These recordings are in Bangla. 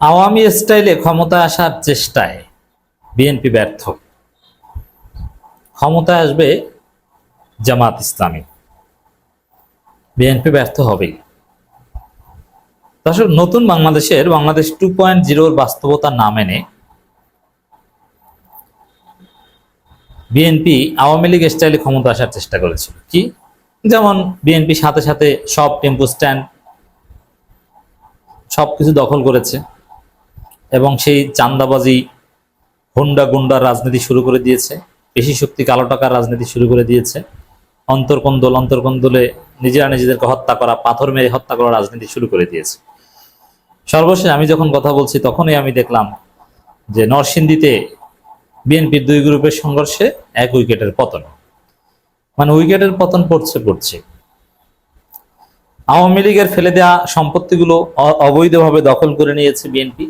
আওয়ামী স্টাইলে ক্ষমতা আসার চেষ্টায় বিএনপি ব্যর্থ। ক্ষমতায় আসবে জামাত ইসলামী। বিএনপি ব্যর্থ হবেই। দর্শক, নতুন বাংলাদেশের বাংলাদেশ টু পয়েন্ট জিরোর বাস্তবতা না মেনে বিএনপি আওয়ামী লীগ স্টাইলে ক্ষমতা আসার চেষ্টা করেছিল। কি? যেমন বিএনপি সাথে সাথে সব টেম্পো স্ট্যান্ড সব কিছু দখল করেছে। এবং সেই চান্দাবাজি হুন্ডা গুন্ডার রাজনীতি শুরু করে দিয়েছে। বেশি শক্তি কালো টাকার রাজনীতি শুরু করে দিয়েছে। অন্তর্কন্দল, অন্তর্কন্দলে নিজেরা নিজেদেরকে হত্যা করা, পাথর মেরে হত্যা করা রাজনীতি শুরু করে দিয়েছে। সর্বশেষ আমি যখন কথা বলছি, তখনই আমি দেখলাম যে নরসিংদীতে বিএনপির দুই গ্রুপের সংঘর্ষে এক উইকেটের পতন। মানে উইকেটের পতন পড়ছে পড়ছে। আওয়ামী লীগের ফেলে দেওয়া সম্পত্তিগুলো অবৈধভাবে দখল করে নিয়েছে বিএনপি।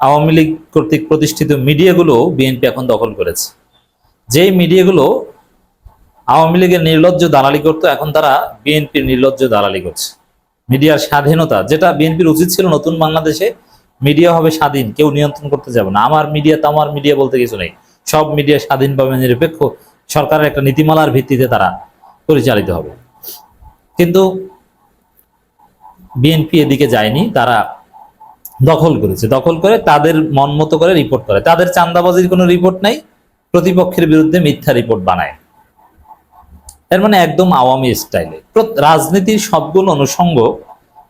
আওয়ামী লীগ কর্তৃক প্রতিষ্ঠিত মিডিয়াগুলো বিএনপি এখন দখল করেছে। যেই মিডিয়াগুলো আওয়ামী লীগের নির্লজ্জ দালালি করতো, এখন তারা বিএনপির নির্লজ্জ দালালি করছে। মিডিয়ার স্বাধীনতা, যেটা বিএনপির উচিত ছিল নতুন বাংলাদেশে মিডিয়া হবে স্বাধীন, কেউ নিয়ন্ত্রণ করতে যাবে না। আমার মিডিয়া তো আমার মিডিয়া বলতে কিছু নেই। সব মিডিয়া স্বাধীনভাবে নিরপেক্ষ, সরকারের একটা নীতিমালার ভিত্তিতে তারা পরিচালিত হবে। কিন্তু বিএনপি এদিকে যায়নি, তারা দখল করেছে। দখল করে তাদের মন মতো করে রিপোর্ট করে। তাদের চান্দাবাজির কোনো রিপোর্ট নাই প্রতিপক্ষের বিরুদ্ধে মিথ্যা রিপোর্ট বানায়। এর মানে একদম আওয়ামী স্টাইলে রাজনীতির সবগুলো অনুষঙ্গ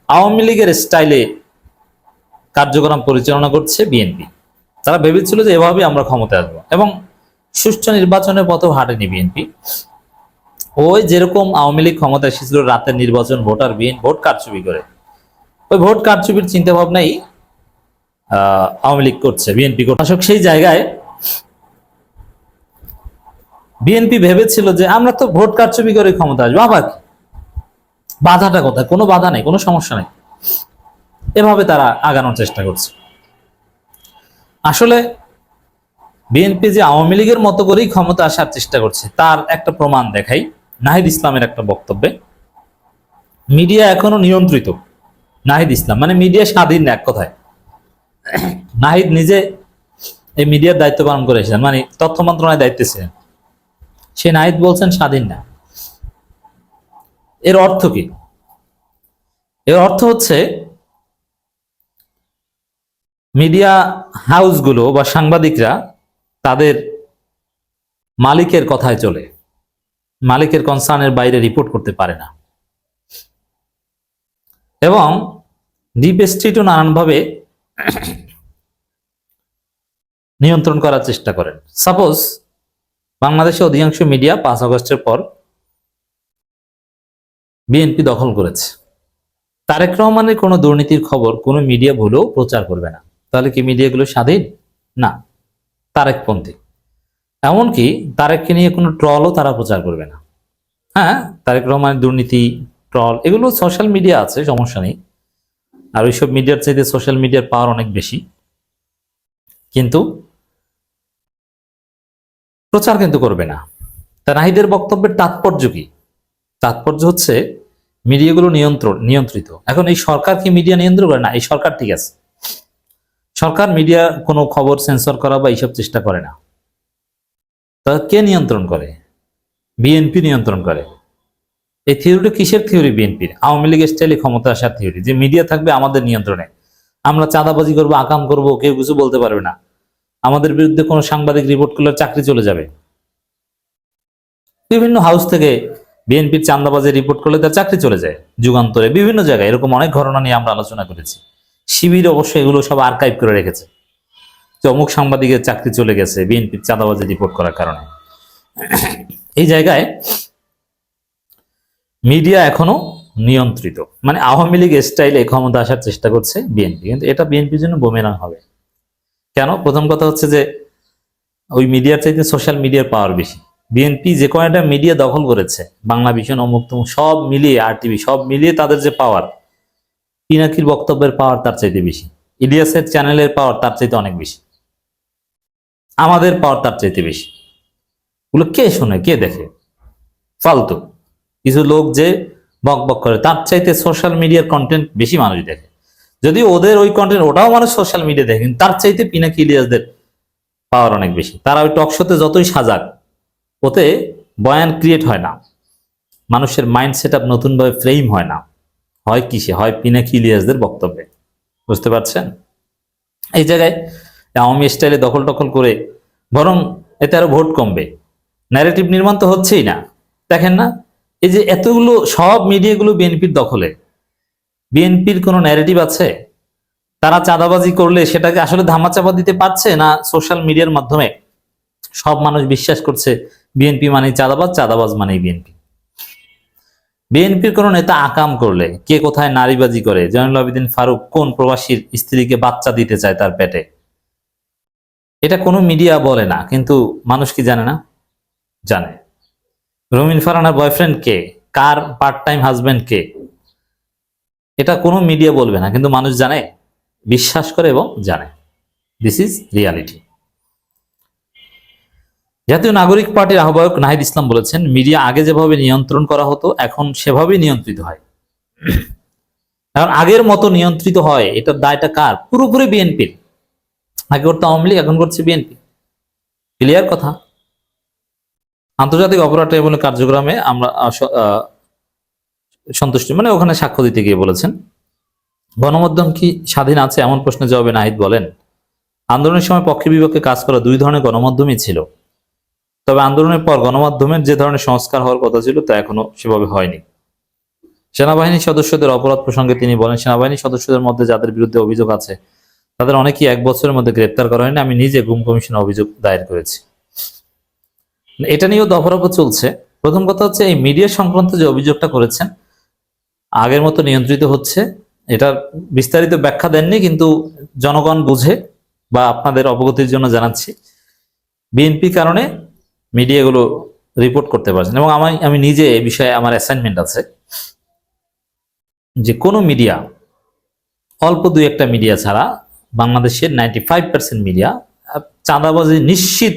আওয়ামী লীগের স্টাইলে কার্যক্রম পরিচালনা করছে বিএনপি তারা ভেবেছিল যে এভাবে আমরা ক্ষমতায় আসব। এবং সুষ্ঠু নির্বাচনের পথেও হাঁটেনি বিএনপি ওই যেরকম আওয়ামী লীগ ক্ষমতা এসেছিল রাতের নির্বাচন ভোটার বিএন ভোট কারচুপি করে। ওই ভোট কারচুপির চিন্তা ভাবনাই আহ, আওয়ামী লীগ করছে বিএনপি করছে। সেই জায়গায় বিএনপি ভেবেছিল যে আমরা তো ভোট কারচুপি করে ক্ষমতা আসব। আবার? বাধাটা কোথায়? কোনো বাধা নেই, কোনো সমস্যা নেই। এভাবে তারা আগানোর চেষ্টা করছে। আসলে বিএনপি যে আওয়ামী লীগের মতো করেই ক্ষমতা আসার চেষ্টা করছে, তার একটা প্রমাণ দেখাই। নাহিদ ইসলামের একটা বক্তব্যে। মিডিয়া এখনও নিয়ন্ত্রিত। নাহিদ ইসলাম মানে মিডিয়া স্বাধীন এক কথায়। নাহিদ নিজে এই মিডিয়ার দায়িত্ব পালন করে এসেছেন মানে তথ্য মন্ত্রণালয়ের দায়িত্বে ছিলেন। সে নাহিদ বলছেন, স্বাধীন না। এর অর্থ কি? এর অর্থ হচ্ছে, মিডিয়া হাউসগুলো বা সাংবাদিকরা তাদের মালিকের কথায় চলে। মালিকের কনসার্নের বাইরে রিপোর্ট করতে পারে না। এবং ডিপ স্ট্রিটও নানানভাবে নিয়ন্ত্রণ করার চেষ্টা করেন। সাপোজ বাংলাদেশে অধিকাংশ মিডিয়া পাঁচ আগস্টের পর বিএনপি দখল করেছে। তারেক রহমানের কোনো দুর্নীতির খবর কোনো মিডিয়া ভুলেও প্রচার করবে না। তাহলে কি মিডিয়াগুলো স্বাধীন? না, তারেকপন্থী। এমনকি তারেককে নিয়ে কোনো ট্রলও তারা প্রচার করবে না। হ্যাঁ তারেক রহমানের দুর্নীতি ট্রল এগুলো সোশ্যাল মিডিয়া আছে, সমস্যা নেই। আর ওইসব মিডিয়ার চাইতে সোশ্যাল মিডিয়ার পাওয়ার অনেক বেশি। কিন্তু প্রচার কিন্তু করবে না। তা নাহিদের বক্তব্যের তাৎপর্য কি? তাৎপর্য হচ্ছে মিডিয়াগুলো নিয়ন্ত্রণ, নিয়ন্ত্রিত। এখন এই সরকার কি মিডিয়া নিয়ন্ত্রণ করে? না, এই সরকার ঠিক আছে। সরকার মিডিয়া কোনো খবর সেন্সর করা বা এইসব চেষ্টা করে না। তা কে নিয়ন্ত্রণ করে? বিএনপি নিয়ন্ত্রণ করে। এই থিওরিটা কিসের থিওরি বিএনপির আওয়ামী লীগের স্টাইলে ক্ষমতা আসার থিওরি যে মিডিয়া থাকবে আমাদের নিয়ন্ত্রণে। আমরা চাঁদাবাজি করব, আকাম করব, কেউ কিছু বলতে পারবে না। আমাদের বিরুদ্ধে কোনো সাংবাদিক রিপোর্ট করলে চাকরি চলে যাবে। বিভিন্ন হাউস থেকে বিএনপির চান্দাবাজের রিপোর্ট করলে তার চাকরি চলে যায়। যুগান্তরে বিভিন্ন জায়গায় এরকম অনেক ঘটনা নিয়ে আমরা আলোচনা করেছি। শিবির অবশ্য এগুলো সব আর্কাইভ করে রেখেছে। অমুক সাংবাদিকের চাকরি চলে গেছে বিএনপির চাঁদাবাজি রিপোর্ট করার কারণে। এই জায়গায় মিডিয়া এখনও নিয়ন্ত্রিত। মানে আওয়ামী লীগ স্টাইলে ক্ষমতা আসার চেষ্টা করছে বিএনপি। কিন্তু এটা বিএনপির জন্য বোমেরাং হবে। কেন? প্রথম কথা হচ্ছে যে, ওই মিডিয়ার চাইতে সোশ্যাল মিডিয়ার পাওয়ার বেশি। বিএনপি যে কয়টা মিডিয়া দখল করেছে, বাংলা ভিশন অমুক তমুক, সব মিলিয়ে আর টিভি সব মিলিয়ে তাদের যে পাওয়ার পিনাকির বক্তব্যের পাওয়ার তার চাইতে বেশি। ইলিয়াসের চ্যানেলের পাওয়ার তার চাইতে অনেক বেশি। আমাদের পাওয়ার তার চাইতে বেশি। ওগুলো কে শোনে, কে দেখে? ফালতু। কিছু লোক যে বক বক করে, তার চাইতে সোশ্যাল মিডিয়ার কন্টেন্ট বেশি মানুষ দেখে। যদি ওদের ওই কন্টেন্ট ওটাও মানুষ সোশ্যাল মিডিয়া দেখে, কিন্তু তার চাইতে পিনাকি ইলিয়াসদের পাওয়ার অনেক বেশি। তারা ওই টক শোতে যতই সাজাক, ওতে বয়ান ক্রিয়েট হয় না। মানুষের মাইন্ড সেট আপ নতুনভাবে ফ্রেম হয় না। হয় কিসে? হয় পিনাকি ইলিয়াসদের বক্তব্যে। বুঝতে পারছেন? এই জায়গায় আওয়ামী স্টাইলে দখল টখল করে, বরং এতে আরও ভোট কমবে। ন্যারেটিভ নির্মাণ তো হচ্ছেই না। দেখেন না? এই যে এতগুলো সব মিডিয়াগুলো বিএনপির দখলে, বিএনপির কোনো ন্যারেটিভ আছে? তারা চাঁদাবাজি করলে সেটাকে আসলে ধামাচাপা দিতে পারছে না সোশ্যাল মিডিয়ার মাধ্যমে? সব মানুষ বিশ্বাস করছে বিএনপি মানে চাঁদাবাজ চাঁদাবাজ মানেই বিএনপি। বিএনপির কোনো নেতা আকাম করলে, কে কোথায় নারীবাজি করে, জয়নুল আবেদিন ফারুক কোন প্রবাসীর স্ত্রীকে বাচ্চা দিতে চায় তার পেটে? এটা কোনো মিডিয়া বলে না, কিন্তু মানুষ কি জানে না? জানে। রমিন ফারানার বয়ফ্রেন্ড কে? কার পার্ট টাইম হাজব্যান্ড কে? এটা কোনো মিডিয়া বলবে না, কিন্তু মানুষ জানে, বিশ্বাস করে এবং জানে। দিস ইজ রিয়ালিটি জাতীয় নাগরিক পার্টির আহ্বায়ক নাহিদ ইসলাম বলেছেন, মিডিয়া আগে যেভাবে নিয়ন্ত্রণ করা হতো, এখন সেভাবেই নিয়ন্ত্রিত হয়। এখন আগের মতো নিয়ন্ত্রিত হয়, এটার দায়টা কার? পুরোপুরি বিএনপির। আগে করতো আওয়ামী লীগ, এখন করছে বিএনপি। ক্লিয়ার কথা? আন্তর্জাতিক অপরাধ ট্রাইব্যুনাল কার্যক্রমে আমরা সন্তুষ্টি মানে ওখানে সাক্ষ্য দিতে গিয়ে বলেছেন। গণমাধ্যম কি স্বাধীন আছে? এমন প্রশ্নের জবাবে নাহিদ বলেন, আন্দোলনের সময় পক্ষে বিপক্ষে কাজ করা দুই ধরনের গণমাধ্যমই ছিল। তবে আন্দোলনের পর গণমাধ্যমের যে ধরনের সংস্কার হওয়ার কথা ছিল তা এখনও সেভাবে হয়নি। সেনাবাহিনীর সদস্যদের অপরাধ প্রসঙ্গে তিনি বলেন, সেনাবাহিনীর সদস্যদের মধ্যে যাদের বিরুদ্ধে অভিযোগ আছে, তাদের অনেকেই এক বছরের মধ্যে গ্রেপ্তার করা হয়নি। আমি নিজে গুম কমিশনে অভিযোগ দায়ের করেছি। এটা নিয়েও দফারফ চলছে। প্রথম কথা হচ্ছে, এই মিডিয়া সংক্রান্ত যে অভিযোগটা করেছেন, আগের মতো নিয়ন্ত্রিত হচ্ছে। এটার বিস্তারিত ব্যাখ্যা দেননি, কিন্তু জনগণ বুঝে বা আপনাদের অবগতির জন্য জানাচ্ছি। বিএনপি কারণে মিডিয়াগুলো রিপোর্ট করতে পারছেন এবং আমি আমি নিজে এই বিষয়ে আমার অ্যাসাইনমেন্ট আছে যে কোনো মিডিয়া, অল্প দুই একটা মিডিয়া ছাড়া বাংলাদেশের নাইনটি ফাইভ পার্সেন্ট মিডিয়া চাঁদাবাজি নিশ্চিত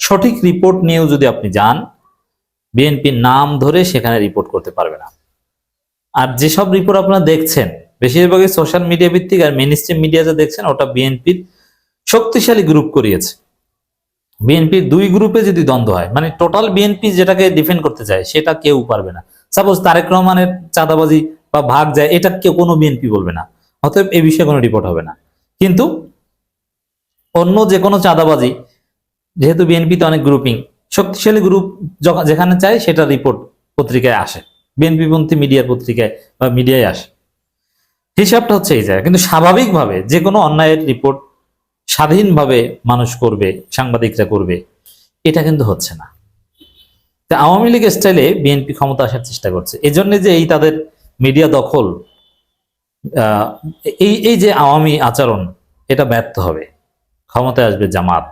সঠিক রিপোর্ট নিয়েও যদি আপনি যান, বিএনপির নাম ধরে সেখানে রিপোর্ট করতে পারবে না। আর যেসব রিপোর্ট আপনারা দেখছেন, বেশিরভাগই সোশ্যাল মিডিয়া ভিত্তিক আর মেন স্ট্রিম যা দেখছেন, ওটা বিএনপির শক্তিশালী গ্রুপ করিয়েছে। বিএনপির দুই গ্রুপে যদি দ্বন্দ্ব হয় মানে টোটাল বিএনপি যেটাকে ডিফেন্ড করতে চায়, সেটা কেউ পারবে না। সাপোজ তারেক রহমানের চাঁদাবাজি বা ভাগ যায়, এটা কেউ, কোনো বিএনপি বলবে না। অতএব এই বিষয়ে কোনো রিপোর্ট হবে না। কিন্তু অন্য যে কোনো চাঁদাবাজি যেহেতু বিএনপিতে অনেক গ্রুপিং শক্তিশালী গ্রুপ যেখানে চায় সেটা রিপোর্ট পত্রিকায় আসে। বিএনপি পন্থী মিডিয়ার পত্রিকায় বা মিডিয়ায় আসে। হিসাবটা হচ্ছে এই জায়গায় কিন্তু স্বাভাবিকভাবে যে কোনো অন্যায়ের রিপোর্ট স্বাধীনভাবে মানুষ করবে, সাংবাদিকরা করবে, এটা কিন্তু হচ্ছে না। তা আওয়ামী লীগ স্টাইলে বিএনপি ক্ষমতা আসার চেষ্টা করছে। এই জন্য যে এই তাদের মিডিয়া দখল এই এই যে আওয়ামী আচরণ, এটা ব্যর্থ হবে। ক্ষমতায় আসবে জামাত।